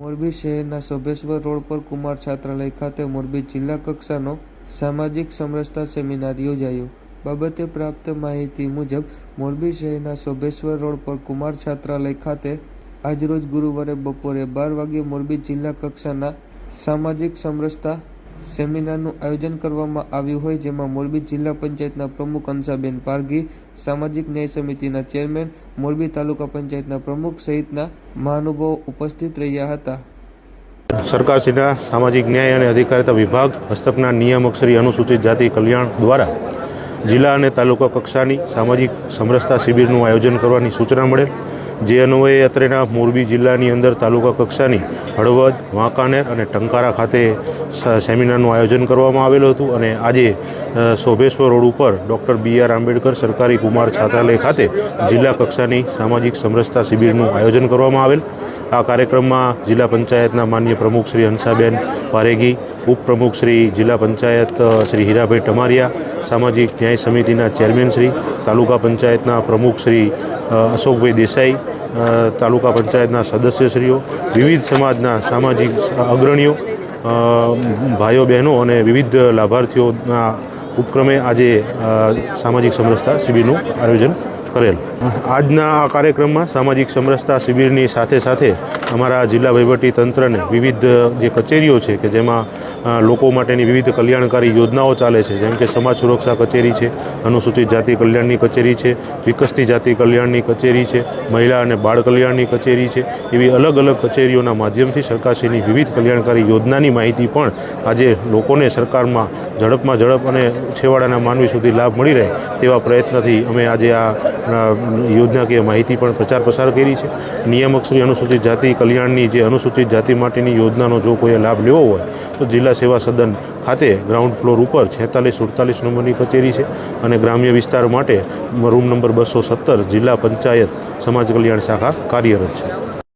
મોરબી શહેરના શોભેશ્વર રોડ પર કુમાર છાત્રાલય ખાતે મોરબી જિલ્લા કક્ષાનો સામાજિક સમરસતા સેમિનાર યોજાયો. બાબતે પ્રાપ્ત માહિતી મુજબ, મોરબી શહેરના શોભેશ્વર રોડ પર કુમાર છાત્રાલય ખાતે આજરોજ ગુરુવારે બપોરે બાર વાગ્યે મોરબી જિલ્લા કક્ષાના સામાજિક સમરસતા સેમિનારનું આયોજન કરવામાં આવ્યું હોય, જેમાં મોરબી જિલ્લા પંચાયતના પ્રમુખ અંશાબેન પારઘી, સામાજિક ન્યાય સમિતિના ચેરમેન, મોરબી તાલુકા પંચાયતના પ્રમુખ સહિતના મહાનુભાવો ઉપસ્થિત રહ્યા હતા. સરકારશ્રીના સામાજિક ન્યાય અને અધિકારિતા વિભાગ, હસ્તકના નિયામક અનુસૂચિત જાતિ કલ્યાણ દ્વારા જિલ્લા અને તાલુકા કક્ષાની સામાજિક સમરસતા શિબિરનું આયોજન કરવાની સૂચના મળેલ. જે અન્વયે અત્રેના મોરબી જિલ્લાની અંદર તાલુકા કક્ષાની હળવદ, વાંકાનેર અને ટંકારા ખાતે સેમિનારનું આયોજન કરવામાં આવેલું હતું અને આજે શોભેશ્વર રોડ ઉપર ડૉક્ટર બી આર આંબેડકર સરકારી કુમાર છાત્રાલય ખાતે જિલ્લા કક્ષાની સામાજિક સમરસતા શિબિરનું આયોજન કરવામાં આવેલ. આ કાર્યક્રમમાં જિલ્લા પંચાયતના માન્ય પ્રમુખ શ્રી હંસાબેન પારેગી, ઉપપ્રમુખ શ્રી જિલ્લા પંચાયત શ્રી હીરાભાઈ ટમારિયા, સામાજિક ન્યાય સમિતિના ચેરમેન શ્રી, તાલુકા પંચાયતના પ્રમુખ શ્રી અશોકભાઈ દેસાઈ તાલુકા પંચાયતના સદસ્યશ્રીઓ, વિવિધ સમાજના સામાજિક અગ્રણીઓ ભાઈઓ બહેનો અને વિવિધ લાભાર્થીઓના ઉપક્રમે આજે સામાજિક સમરસતા શિબિરનું આયોજન કરેલ. આજના આ કાર્યક્રમમાં સામાજિક સમરસતા શિબિરની સાથે સાથે અમારા જિલ્લા વહીવટી તંત્રને વિવિધ જે કચેરીઓ છે કે જેમાં લોકો માટેની વિવિધ કલ્યાણકારી યોજનાઓ ચાલે છે. જેમ કે સમાજ સુરક્ષા કચેરી છે, અનુસૂચિત જાતિ કલ્યાણની કચેરી છે, વિકસતી જાતિ કલ્યાણની કચેરી છે, મહિલા અને બાળ કલ્યાણની કચેરી છે. એવી અલગ અલગ કચેરીઓના માધ્યમથી સરકારશ્રીની વિવિધ કલ્યાણકારી યોજનાની માહિતી પણ આજે લોકોને સરકારમાં ઝડપમાં ઝડપ અને છેવાડાના માનવી સુધી લાભ મળી રહે તેવા પ્રયત્નથી અમે આજે આ યોજનાકીય માહિતી પણ પ્રચાર પ્રસાર કરી છે. નિયામક શ્રી અનુસૂચિત જાતિ કલ્યાણની જે અનુસૂચિત જાતિ માટેની યોજનાનો જો કોઈએ લાભ લેવો હોય જિલ્લા સેવા સદન ખાતે ગ્રાઉન્ડ ફ્લોર ઉપર છેતાલીસ, સુડતાલીસ નંબરની કચેરી છે અને ગ્રામ્ય વિસ્તાર માટે રૂમ નંબર બસો સત્તર જિલ્લા પંચાયત સમાજ કલ્યાણ શાખા કાર્યરત છે.